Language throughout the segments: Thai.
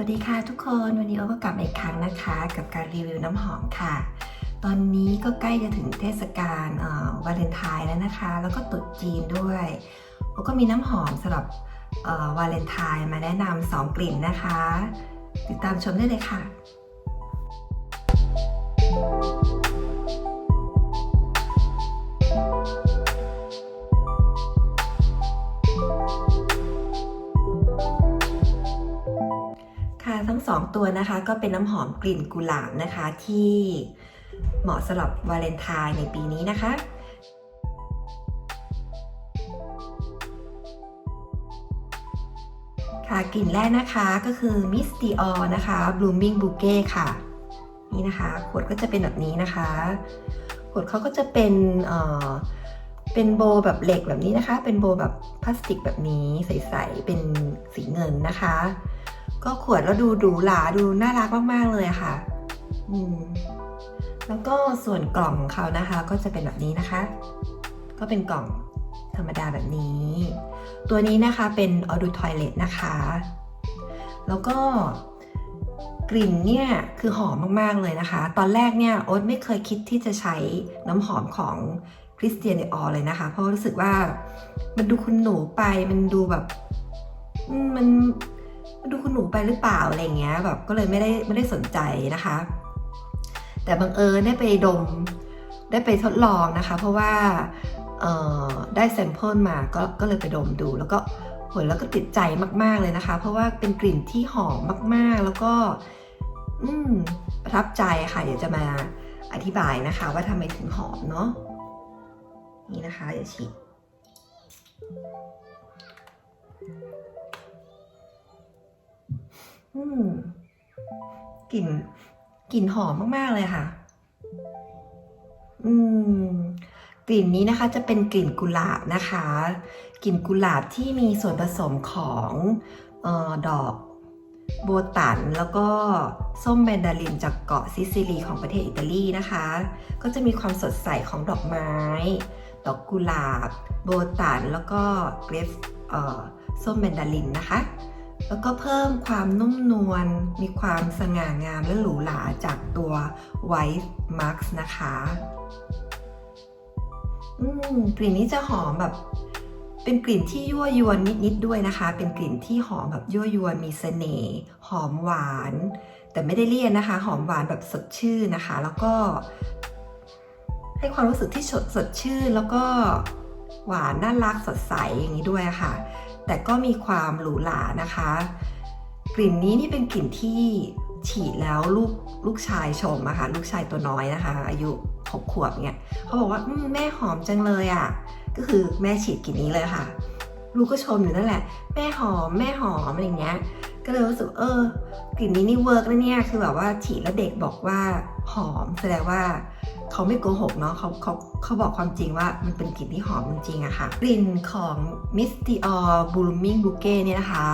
วัสดีค่ะทุกคนวันนี้โอก็กลับมาอีกครั้งนะคะ กับการรีวิวน้ำหอมค่ะ ตอนนี้ก็ใกล้จะถึงเทศกาลวาเลนไทน์แล้วนะคะ แล้วก็ตรุษจีนด้วยโอก็มีน้ำหอมสำหรับวาเลนไทน์มาแนะนำสองกลิ่นนะคะ ติดตามชมได้เลยค่ะ ค่ะทั้งสองตัวนะคะ ก็เป็นน้ำหอมกลิ่นกุหลาบนะคะ ที่เหมาะสำหรับวาเลนไทน์ในปีนี้นะคะค่ะกลิ่นแรกนะคะก็คือ Miss Dior นะคะ Blooming Bouquet ค่ะ นี่นะคะขวดก็จะเป็นแบบนี้นะคะขวดเขาก็จะเป็นเอ่อเป็นโบแบบเหล็กแบบนี้นะคะ เป็นโบแบบพลาสติกแบบนี้ใสๆเป็นสีเงินนะคะ ก็ขวดแล้วดูหรูหราดูน่ารักมากๆเลยค่ะ อืม แล้วก็ส่วนกล่องของเขานะคะ ก็จะเป็นแบบนี้นะคะ ก็เป็นกล่องธรรมดาแบบนี้ ตัวนี้นะคะเป็นออดูทอยเลตนะคะ แล้วก็กลิ่นเนี่ยคือหอมมากๆเลยนะคะ ตอนแรกเนี่ยโอ๊ตไม่เคยคิดที่จะใช้น้ำหอมของคริสเตียนเดออเลยนะคะ เพราะรู้สึกว่ามันดูคุณหนูไปมันดูแบบ มัน ดูคุณหนูไปหรือเปล่าอะไรเงี้ยแบบก็เลยไม่ได้ไม่ได้สนใจนะคะ แต่บังเอิญได้ไปดมได้ไปทดลองนะคะ เพราะว่าเออได้แซมเปิลมาก็ก็เลยไปดมดู แล้วก็ผลแล้วก็ติดใจมาก ๆเลยนะคะ เพราะว่าเป็นกลิ่นที่หอมมากๆ แล้วก็อืมประทับใจค่ะ เดี๋ยวจะมาอธิบายนะคะ ว่าทำไมถึงหอมเนาะนี่นะคะ เดี๋ยวฉีด อืมกลิ่นกลิ่นหอมมากๆเลยค่ะ อืม กลิ่นนี้นะคะจะเป็นกลิ่นกุหลาบนะคะ กลิ่นกุหลาบที่มีส่วนผสมของออดอกโบตัน แล้วก็ส้มแมนดารินจากเกาะซิซิลีของประเทศอิตาลีนะคะ ก็จะมีความสดใสของดอกไม้ ดอกกุหลาบ โบตัน แล้วก็เกรฟส้มแมนดารินนะคะ แล้วก็เพิ่มความนุ่มนวล มีความสง่างามและหรูหราจากตัว White Max นะคะ อืมกลิ่นนี้จะหอมแบบ เป็นกลิ่นที่ยั่วยวนนิดๆด้วยนะคะ เป็นกลิ่นที่หอมแบบยั่วยวน มีเสน่ห์ หอมหวาน แต่ไม่ได้เลี่ยนนะคะ หอมหวานแบบสดชื่นนะคะ แล้วก็ ให้ความรู้สึกที่สดสดชื่น แล้วก็หวานน่ารักสดใสอย่างนี้ด้วยค่ะ แต่ก็มีความหรูหรานะคะ กลิ่นนี้นี่เป็นกลิ่นที่ฉีดแล้วลูกลูกชายชมอะค่ะลูกชายตัวน้อยนะคะ อายุหกขวบเนี่ยเขาบอกว่าแม่หอมจังเลยอะก็คือแม่ฉีดกลิ่นนี้เลยค่ะ ลูกก็ชมอยู่นั่นแหละ แม่หอมแม่หอมอะไรเงี้ยก็เลยรู้สึกเออกลิ่นนี้นี่เวิร์กนะเนี่ยคือแบบว่าฉีดแล้วเด็กบอกว่าหอมแสดงว่า เขาไม่โกหกเนาะเขาเขาเขาบอกความจริงว่ามันเป็นกลิ่นที่หอมจริงๆอะค่ะ กลิ่นของ Miss Dior Blooming Bouquet เนี่ยนะคะ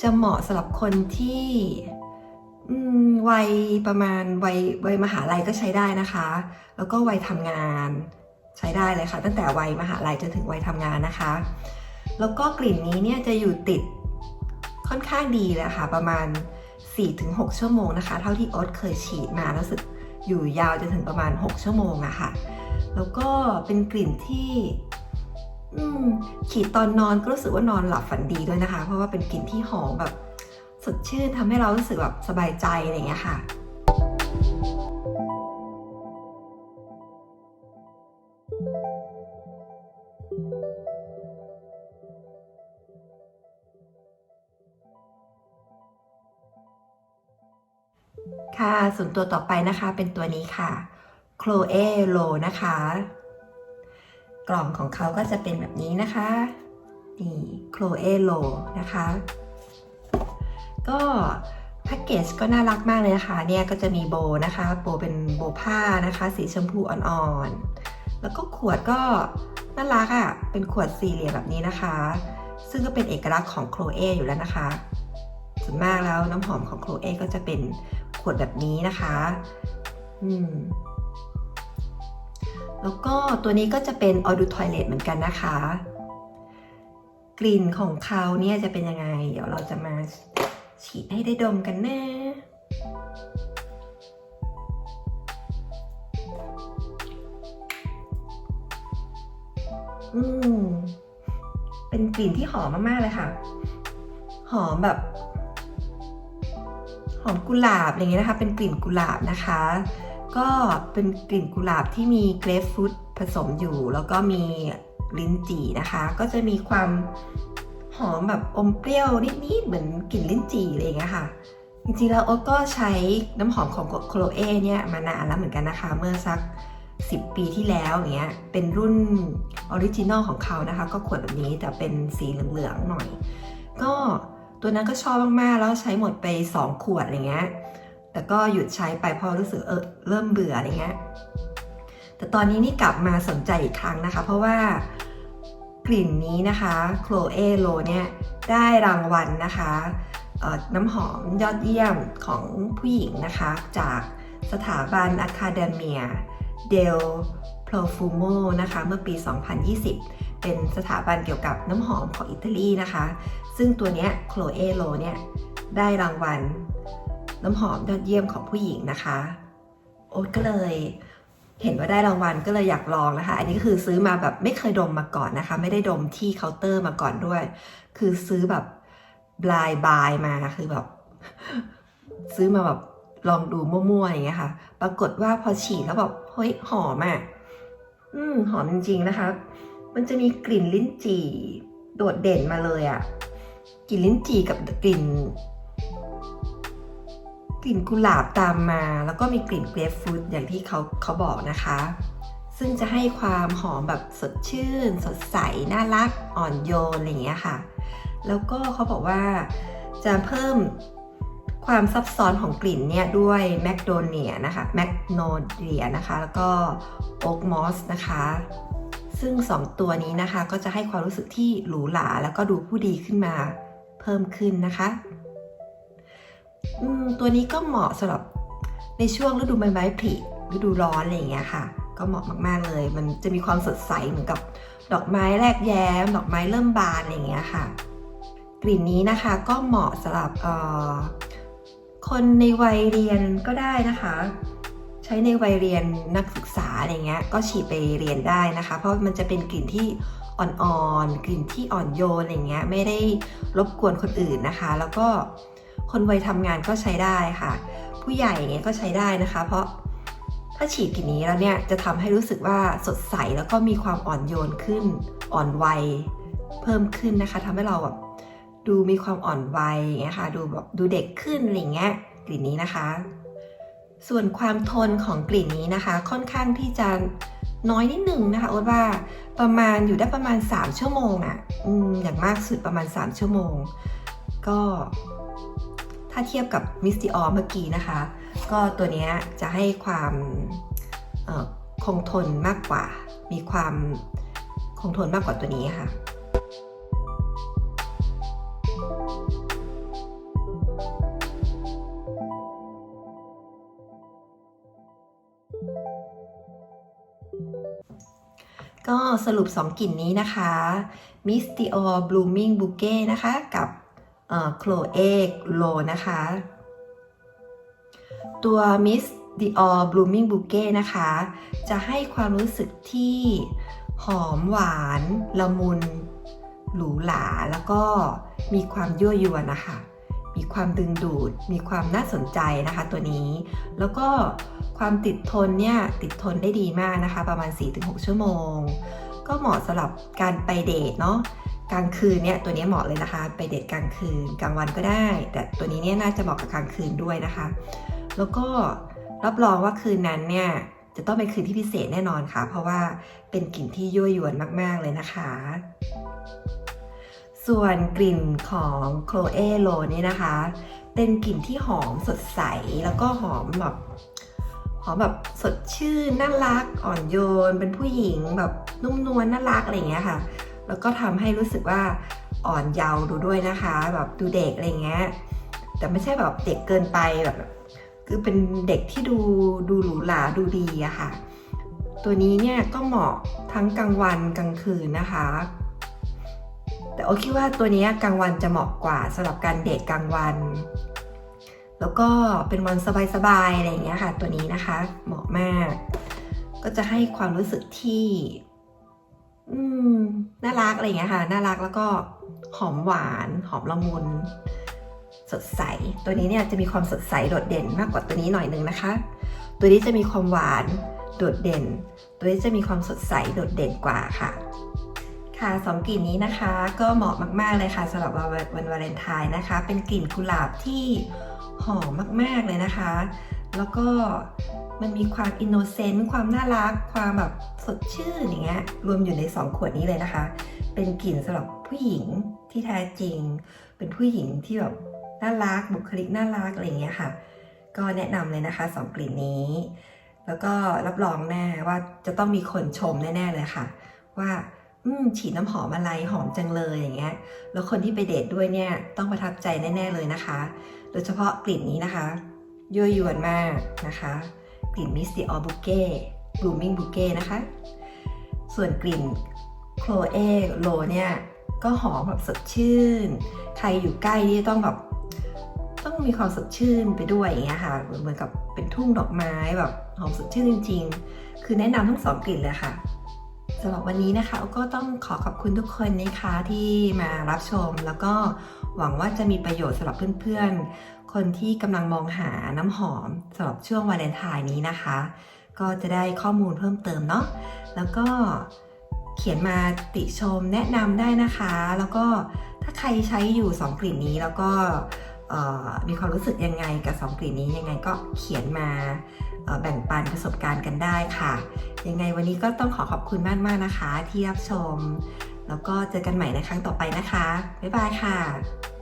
จะเหมาะสำหรับคนที่วัยประมาณวัยวัยมหาลัยก็ใช้ได้นะคะ แล้วก็วัยทำงานใช้ได้เลยค่ะ ตั้งแต่วัยมหาลัยจนถึงวัยทำงานนะคะ แล้วก็กลิ่นนี้เนี่ยจะอยู่ติดค่อนข้างดีเลยค่ะ ประมาณ 4-6 ชั่วโมงนะคะ เท่าที่โอ๊ตเคยฉีดมารู้สึก อยู่ยาวจนถึงประมาณ 6 ชั่วโมงอะค่ะ แล้วก็เป็นกลิ่นที่ขีดตอนนอนก็รู้สึกว่านอนหลับฝันดีด้วยนะคะ เพราะว่าเป็นกลิ่นที่หอมแบบสดชื่นทำให้เรารู้สึกแบบสบายใจอะไรอย่างเงี้ยค่ะ ค่ะ ส่วนตัวต่อไปนะคะเป็นตัวนี้ค่ะ Chloe Lo นะคะ กล่องของเขาก็จะเป็นแบบนี้นะคะ นี่ Chloe Lo นะคะ ก็แพ็กเกจก็น่ารักมากเลยนะคะ เนี่ยก็จะมีโบนะคะ โบเป็นโบผ้านะคะ สีชมพูอ่อนๆ แล้วก็ขวดก็น่ารักอะ่ะ เป็นขวดสี่เหลี่ยมแบบนี้นะคะ ซึ่งก็เป็นเอกลักษณ์ของโคลเออยู่แล้วนะคะส่วนมากแล้วน้ำหอมของโคลเอก็จะเป็น ขวดแบบนี้นะคะ อืมแล้วก็ตัวนี้ก็จะเป็นออดูทอยเลตเหมือนกันนะคะ กลิ่นของเขาเนี่ยจะเป็นยังไง เดี๋ยวเราจะมาฉีดให้ได้ดมกันนะอืม เป็นกลิ่นที่หอมมาก ๆ เลยค่ะ หอมแบบ หอมกุหลาบอะไรเงี้ยนะคะ เป็นกลิ่นกุหลาบนะคะ ก็เป็นกลิ่นกุหลาบที่มีเกรฟฟรุตผสมอยู่ แล้วก็มีลิ้นจี่นะคะ ก็จะมีความหอมแบบอมเปรี้ยวนิดๆเหมือนกลิ่นลิ้นจี่อะไรอย่างเงี้ยค่ะจริงๆแล้วโอ๊ตก็ใช้น้ำหอมของโคลเอเนี่ยมานานแล้วเหมือนกันนะคะ เมื่อสัก 10 ปีที่แล้วอย่างเงี้ยเป็นรุ่นออริจินอลของเขานะคะ ก็ขวดแบบนี้แต่เป็นสีเหลืองๆหน่อย ก็ ตัวนั้นก็ชอบมากๆ แล้วใช้หมดไป 2 ขวดอะไรเงี้ย แต่ก็หยุดใช้ไปเพราะรู้สึกเออเริ่มเบื่ออะไรเงี้ย แต่ตอนนี้นี่กลับมาสนใจอีกครั้งนะคะ เพราะว่ากลิ่นนี้นะคะโคลเอโลเนี่ยได้รางวัลนะคะน้ำหอมยอดเยี่ยมของผู้หญิงนะคะ จากสถาบัน Academia del Profumo นะคะ เมื่อปี 2020 เป็นสถาบันเกี่ยวกับน้ำหอมของอิตาลีนะคะ ซึ่งตัวเนี้ยโคลเอโลเนี่ยได้รางวัล น้ำหอมยอดเยี่ยมของผู้หญิงนะคะ โอ๊ตก็เลยเห็นว่าได้รางวัลก็เลยอยากลองนะคะ อันนี้ก็คือซื้อมาแบบไม่เคยดมมาก่อนนะคะ ไม่ได้ดมที่เคาน์เตอร์มาก่อนด้วย คือซื้อแบบบลายบายมาคือแบบ ซื้อมาแบบลองดูมั่วๆอย่างเงี้ยค่ะ ปรากฏว่าพอฉีดแล้วแบบเฮ้ยหอมอะอืมหอมจริงๆนะคะ มันจะมีกลิ่นลิ้นจี่โดดเด่นมาเลยอะ่ะ กลิ่นลิ้นจี่กับกลิ่น กลิ่นกุหลาบตามมา แล้วก็มีกลิ่นเกรฟฟรุตอย่างที่เขาเขาบอกนะคะ ซึ่งจะให้ความหอมแบบสดชื่น สดใส น่ารัก อ่อนโยนอะไรอย่างเงี้ยค่ะ แล้วก็เขาบอกว่าจะเพิ่มความซับซ้อนของกลิ่นเนี่ยด้วยแมกโดเนียนะคะแมกโนเดียนะคะ แล้วก็โอ๊กมอสนะคะ ซึ่ง 2 ตัวนี้นะคะก็จะให้ความรู้สึกที่หรูหราแล้วก็ดูผู้ดีขึ้นมาเพิ่มขึ้นนะคะตัวนี้ก็เหมาะสำหรับในช่วงฤดูใบไม้ผลิฤดูร้อนอะไรอย่างเงี้ยค่ะ ก็เหมาะมากๆเลย มันจะมีความสดใสเหมือนกับดอกไม้แรกแย้ม ดอกไม้เริ่มบานอะไรอย่างเงี้ยค่ะ กลิ่นนี้นะคะก็เหมาะสำหรับคนในวัยเรียนก็ได้นะคะ ใช้ในวัยเรียนนักศึกษาอะไรเงี้ยก็ฉีดไปเรียนได้นะคะ เพราะมันจะเป็นกลิ่นที่อ่อนๆ กลิ่นที่อ่อนโยนอะไรเงี้ยไม่ได้รบกวนคนอื่นนะคะ แล้วก็คนวัยทำงานก็ใช้ได้ค่ะ ผู้ใหญ่เงี้ยก็ใช้ได้นะคะ เพราะถ้าฉีดกลิ่นนี้แล้วเนี่ยจะทำให้รู้สึกว่าสดใสแล้วก็มีความอ่อนโยนขึ้นอ่อนวัยเพิ่มขึ้นนะคะทำให้เราแบบดูมีความอ่อนวัยอย่างเงี้ยค่ะ ดูแบบดูเด็กขึ้นอะไรเงี้ยกลิ่นนี้นะคะ ส่วนความทนของกลิ่นนี้นะคะ ค่อนข้างที่จะน้อยนิดหนึ่งนะคะโอ๊ตว่าประมาณอยู่ได้ประมาณ 3 ชั่วโมงอะ่ะออย่างมากสุดประมาณ 3 ชั่วโมง ก็ถ้าเทียบกับมิสติออเมื่อกี้นะคะ ก็ตัวนี้จะให้ความคงทนมากกว่า มีความคงทนมากกว่าตัวนี้ค่ะ สรุป 2 กลิ่นนี้นะคะ Miss Dior Blooming Bouquet นะคะ กับเอ่อ Chloe Low นะคะ ตัว Miss Dior Blooming Bouquet นะคะ จะให้ความรู้สึกที่หอมหวาน ละมุน หรูหราแล้วก็มีความยั่วยวนนะคะ มีความดึงดูด มีความน่าสนใจนะคะตัวนี้ แล้วก็ความติดทนเนี่ยติดทนได้ดีมากนะคะ ประมาณ 4-6 ชั่วโมง ก็เหมาะสำหรับการไปเดทเนาะกลางคืนเนี่ยตัวนี้เหมาะเลยนะคะ ไปเดทกลางคืนกลางวันก็ได้ แต่ตัวนี้เนี่ยน่าจะเหมาะกับกลางคืนด้วยนะคะ แล้วก็รับรองว่าคืนนั้นเนี่ยจะต้องเป็นคืนที่พิเศษแน่นอนค่ะ เพราะว่าเป็นกลิ่นที่ยั่วยวนมาก ๆ เลยนะคะ ส่วนกลิ่นของโคลเอโลนี่นะคะ เป็นกลิ่นที่หอมสดใสแล้วก็หอมแบบหอมแบบสดชื่นน่ารักอ่อนโยน เป็นผู้หญิงแบบนุ่มนวลน่ารักอะไรอย่างเงี้ยค่ะ แล้วก็ทำให้รู้สึกว่าอ่อนเยาว์ดูด้วยนะคะ แบบดูเด็กอะไรเงี้ยแต่ไม่ใช่แบบเด็กเกินไปแบบคือเป็นเด็กที่ดูดูหรูหราดูดีอะค่ะ ตัวนี้เนี่ยก็เหมาะทั้งกลางวันกลางคืนนะคะ แต่โอคิดว่าตัวนี้กลางวันจะเหมาะกว่าสำหรับการเดทกลางวัน แล้วก็เป็นวันสบายๆอะไรอย่างเงี้ยค่ะ ตัวนี้นะคะ เหมาะมาก ก็จะให้ความรู้สึกที่ อืมน่ารักอะไรอย่างเงี้ยค่ะน่ารักแล้วก็หอมหวานหอมละมุนสดใส ตัวนี้เนี่ยจะมีความสดใสโดดเด่นมากกว่าตัวนี้หน่อยนึงนะคะ ตัวนี้จะมีความหวานโดดเด่น ตัวนี้จะมีความสดใสโดดเด่นกว่าค่ะ ค่ะสองกลิ่นนี้นะคะ ก็เหมาะมาก ๆเลยค่ะสำหรับวันวาเลนไทน์นะคะ เป็นกลิ่นกุหลาบที่หอมมาก ๆเลยนะคะ แล้วก็มันมีความอินโนเซนต์ความน่ารัก ความแบบสดชื่นอย่างเงี้ยรวมอยู่ใน 2 ขวดนี้เลยนะคะ เป็นกลิ่นสำหรับผู้หญิงที่แท้จริง เป็นผู้หญิงที่แบบน่ารักบุคลิกน่ารักอะไรอย่างเงี้ยค่ะ ก็แนะนำเลยนะคะสองกลิ่นนี้ แล้วก็รับรองแน่ว่าจะต้องมีคนชมแน่ๆเลยค่ะ ว่า อืมฉีดน้ำหอมอะไรหอมจังเลยอย่างเงี้ย แล้วคนที่ไปเดทด้วยเนี่ยต้องประทับใจแน่ๆเลยนะคะ โดยเฉพาะกลิ่นนี้นะคะยั่วยวนมากนะคะ กลิ่นมิสติออบุเก้บลูมิงบุเก้นะคะ ส่วนกลิ่นโคลเอโลเนี่ยก็หอมแบบสดชื่น ใครอยู่ใกล้นี่ต้องแบบต้องมีความสดชื่นไปด้วยอย่างเงี้ยค่ะ เหมือนกับเป็นทุ่งดอกไม้แบบหอมสดชื่นจริง ๆ คือแนะนำทั้งสองกลิ่นเลยค่ะ สำหรับวันนี้นะคะก็ต้องขอขอบคุณทุกคนนะคะที่มารับชม แล้วก็หวังว่าจะมีประโยชน์สำหรับเพื่อนๆ คนที่กำลังมองหาน้ำหอมสำหรับช่วงวาเลนไทน์นี้นะคะ ก็จะได้ข้อมูลเพิ่มเติมเนาะแล้วก็เขียนมาติชมแนะนำได้นะคะ แล้วก็ถ้าใครใช้อยู่ 2 กลิ่นนี้แล้วก็มีความรู้สึกยังไงกับ 2 กลิ่นนี้ยังไงก็เขียนมา แบ่งปันประสบการณ์กันได้ค่ะ ยังไงวันนี้ก็ต้องขอขอบคุณมากมากๆนะคะ ที่รับชม แล้วก็เจอกันใหม่ในครั้งต่อไปนะคะ บ๊ายบายค่ะ